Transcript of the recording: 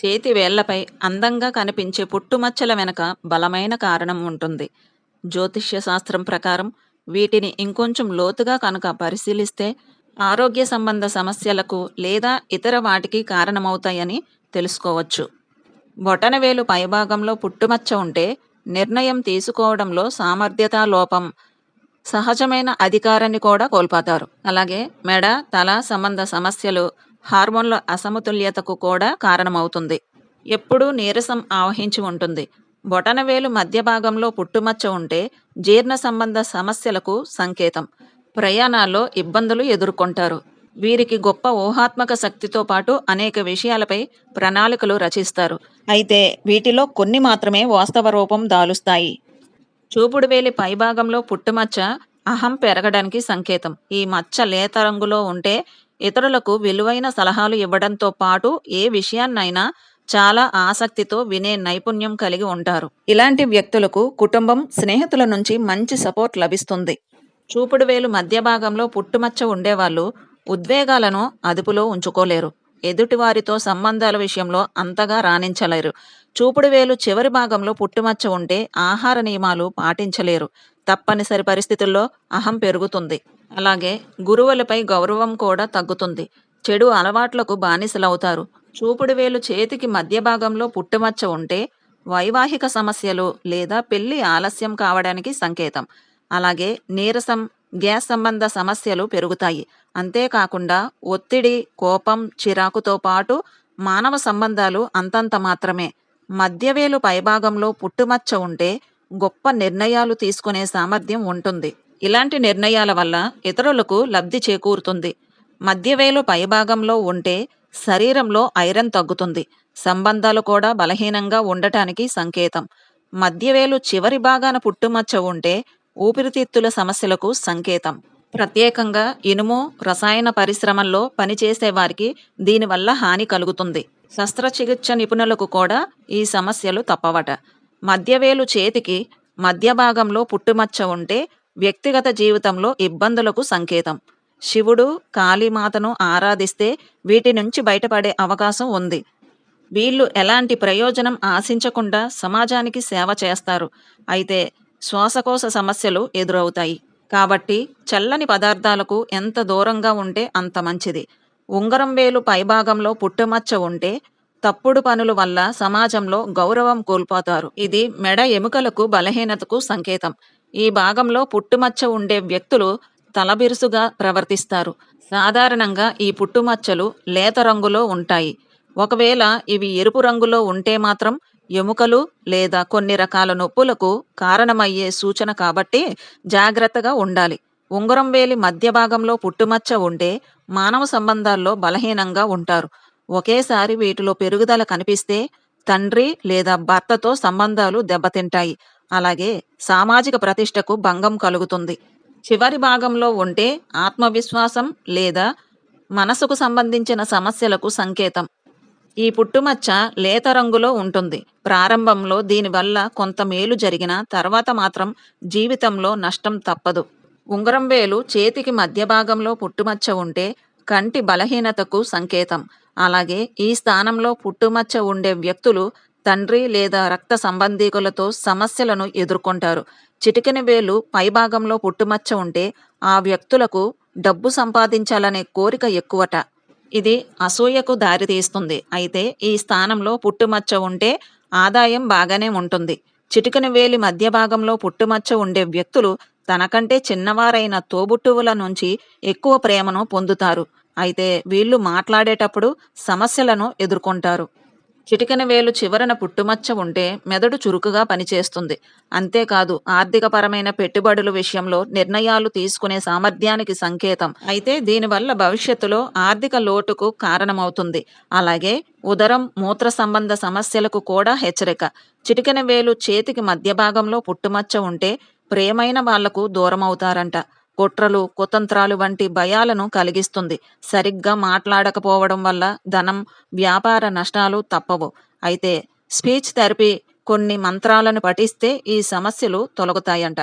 చేతి వేళ్ళపై అందంగా కనిపించే పుట్టుమచ్చల వెనక బలమైన కారణం ఉంటుంది. జ్యోతిష్య శాస్త్రం ప్రకారం వీటిని ఇంకొంచెం లోతుగా కనుక పరిశీలిస్తే ఆరోగ్య సంబంధ సమస్యలకు లేదా ఇతర వాటికి కారణమవుతాయని తెలుసుకోవచ్చు. బొటనవేలు పైభాగంలో పుట్టుమచ్చ ఉంటే నిర్ణయం తీసుకోవడంలో సామర్థ్యత లోపం సహజమైన అధికారాన్ని కూడా కోల్పోతారు. అలాగే మెడ తల సంబంధ సమస్యలు హార్మోన్ల అసమతుల్యతకు కూడా కారణమవుతుంది. ఎప్పుడూ నీరసం ఆవహించి ఉంటుంది. బొటనవేలు మధ్య భాగంలో పుట్టుమచ్చ ఉంటే జీర్ణ సంబంధ సమస్యలకు సంకేతం. ప్రయాణాల్లో ఇబ్బందులు ఎదుర్కొంటారు. వీరికి గొప్ప ఊహాత్మక శక్తితో పాటు అనేక విషయాలపై ప్రణాళికలు రచిస్తారు. అయితే వీటిలో కొన్ని మాత్రమే వాస్తవ రూపం దాలుస్తాయి. చూపుడు వేలి పైభాగంలో పుట్టుమచ్చ అహం పెరగడానికి సంకేతం. ఈ మచ్చ లేత రంగులో ఉంటే ఇతరులకు విలువైన సలహాలు ఇవ్వడంతో పాటు ఏ విషయాన్నైనా చాలా ఆసక్తితో వినే నైపుణ్యం కలిగి ఉంటారు. ఇలాంటి వ్యక్తులకు కుటుంబం స్నేహితుల నుంచి మంచి సపోర్ట్ లభిస్తుంది. చూపుడు వేలు మధ్య భాగంలో పుట్టుమచ్చ ఉండేవాళ్ళు ఉద్వేగాలను అదుపులో ఉంచుకోలేరు. ఎదుటివారితో సంబంధాల విషయంలో అంతగా రాణించలేరు. చూపుడు వేలు చివరి భాగంలో పుట్టుమచ్చ ఉంటే ఆహార నియమాలు పాటించలేరు. తప్పనిసరి పరిస్థితుల్లో అహం పెరుగుతుంది. అలాగే గురువులపై గౌరవం కూడా తగ్గుతుంది. చెడు అలవాట్లకు బానిసలవుతారు. చూపుడు వేలు చేతికి మధ్య భాగంలో పుట్టుమచ్చ ఉంటే వైవాహిక సమస్యలు లేదా పెళ్ళి ఆలస్యం కావడానికి సంకేతం. అలాగే నీరసం గ్యాస్ సంబంధ సమస్యలు పెరుగుతాయి. అంతేకాకుండా ఒత్తిడి కోపం చిరాకుతో పాటు మానవ సంబంధాలు అంతంత మాత్రమే. మధ్యవేలు పైభాగంలో పుట్టుమచ్చ ఉంటే గొప్ప నిర్ణయాలు తీసుకునే సామర్థ్యం ఉంటుంది. ఇలాంటి నిర్ణయాల వల్ల ఇతరులకు లబ్ధి చేకూరుతుంది. మధ్యవేలు పైభాగంలో ఉంటే శరీరంలో ఐరన్ తగ్గుతుంది. సంబంధాలు కూడా బలహీనంగా ఉండటానికి సంకేతం. మధ్యవేలు చివరి భాగాన పుట్టుమచ్చ ఉంటే ఊపిరితిత్తుల సమస్యలకు సంకేతం. ప్రత్యేకంగా ఇనుము రసాయన పరిశ్రమల్లో పనిచేసే వారికి దీనివల్ల హాని కలుగుతుంది. శస్త్రచికిత్స నిపుణులకు కూడా ఈ సమస్యలు తప్పవట. మధ్యవేలు చేతికి మధ్య భాగంలో పుట్టుమచ్చ ఉంటే వ్యక్తిగత జీవితంలో ఇబ్బందులకు సంకేతం. శివుడు కాళీమాతను ఆరాధిస్తే వీటి నుంచి బయటపడే అవకాశం ఉంది. వీళ్ళు ఎలాంటి ప్రయోజనం ఆశించకుండా సమాజానికి సేవ చేస్తారు. అయితే శ్వాసకోశ సమస్యలు ఎదురవుతాయి. కాబట్టి చల్లని పదార్థాలకు ఎంత దూరంగా ఉంటే అంత మంచిది. ఉంగరం వేలు పైభాగంలో పుట్టుమచ్చ ఉంటే తప్పుడు పనుల వల్ల సమాజంలో గౌరవం కోల్పోతారు. ఇది మెడ ఎముకలకు బలహీనతకు సంకేతం. ఈ భాగంలో పుట్టుమచ్చ ఉండే వ్యక్తులు తలబిరుసుగా ప్రవర్తిస్తారు. సాధారణంగా ఈ పుట్టుమచ్చలు లేత రంగులో ఉంటాయి. ఒకవేళ ఇవి ఎరుపు రంగులో ఉంటే మాత్రం ఎముకలు లేదా కొన్ని రకాల నొప్పులకు కారణమయ్యే సూచన కాబట్టి జాగ్రత్తగా ఉండాలి. ఉంగరం వేలి మధ్య భాగంలో పుట్టుమచ్చ ఉంటే మానవ సంబంధాల్లో బలహీనంగా ఉంటారు. ఒకేసారి వీటిలో పెరుగుదల కనిపిస్తే తండ్రి లేదా భర్తతో సంబంధాలు దెబ్బతింటాయి. అలాగే సామాజిక ప్రతిష్టకు భంగం కలుగుతుంది. చివరి భాగంలో ఉంటే ఆత్మవిశ్వాసం లేదా మనసుకు సంబంధించిన సమస్యలకు సంకేతం. ఈ పుట్టుమచ్చ లేత రంగులో ఉంటుంది. ప్రారంభంలో దీనివల్ల కొంత మేలు జరిగిన తర్వాత మాత్రం జీవితంలో నష్టం తప్పదు. ఉంగరం వేలు చేతికి మధ్య భాగంలో పుట్టుమచ్చ ఉంటే కంటి బలహీనతకు సంకేతం. అలాగే ఈ స్థానంలో పుట్టుమచ్చ ఉండే వ్యక్తులు తండ్రి లేదా రక్త సంబంధీకులతో సమస్యలను ఎదుర్కొంటారు. చిటికెన వేలు పైభాగంలో పుట్టుమచ్చ ఉంటే ఆ వ్యక్తులకు డబ్బు సంపాదించాలనే కోరిక ఎక్కువట. ఇది అసూయకు దారితీస్తుంది. అయితే ఈ స్థానంలో పుట్టుమచ్చ ఉంటే ఆదాయం బాగానే ఉంటుంది. చిటికెన వేలి మధ్య భాగంలో పుట్టుమచ్చ ఉండే వ్యక్తులు తనకంటే చిన్నవారైన తోబుట్టువుల నుంచి ఎక్కువ ప్రేమను పొందుతారు. అయితే వీళ్ళు మాట్లాడేటప్పుడు సమస్యలను ఎదుర్కొంటారు. చిటికెన వేలు చివరన పుట్టుమచ్చ ఉంటే మెదడు చురుకుగా పనిచేస్తుంది. అంతేకాదు ఆర్థికపరమైన పెట్టుబడుల విషయంలో నిర్ణయాలు తీసుకునే సామర్థ్యానికి సంకేతం. అయితే దీనివల్ల భవిష్యత్తులో ఆర్థిక లోటుకు కారణమవుతుంది. అలాగే ఉదరం మూత్ర సంబంధ సమస్యలకు కూడా హెచ్చరిక. చిటికెన వేలు చేతికి మధ్య భాగంలో పుట్టుమచ్చ ఉంటే ప్రేమైన వాళ్ళకు దూరమవుతారంట. కుట్రలు కుతంత్రాలు వంటి భయాలను కలిగిస్తుంది. సరిగ్గా మాట్లాడకపోవడం వల్ల ధనం వ్యాపార నష్టాలు తప్పవు. అయితే స్పీచ్ థెరపీ కొన్ని మంత్రాలను పఠిస్తే ఈ సమస్యలు తొలగుతాయంట.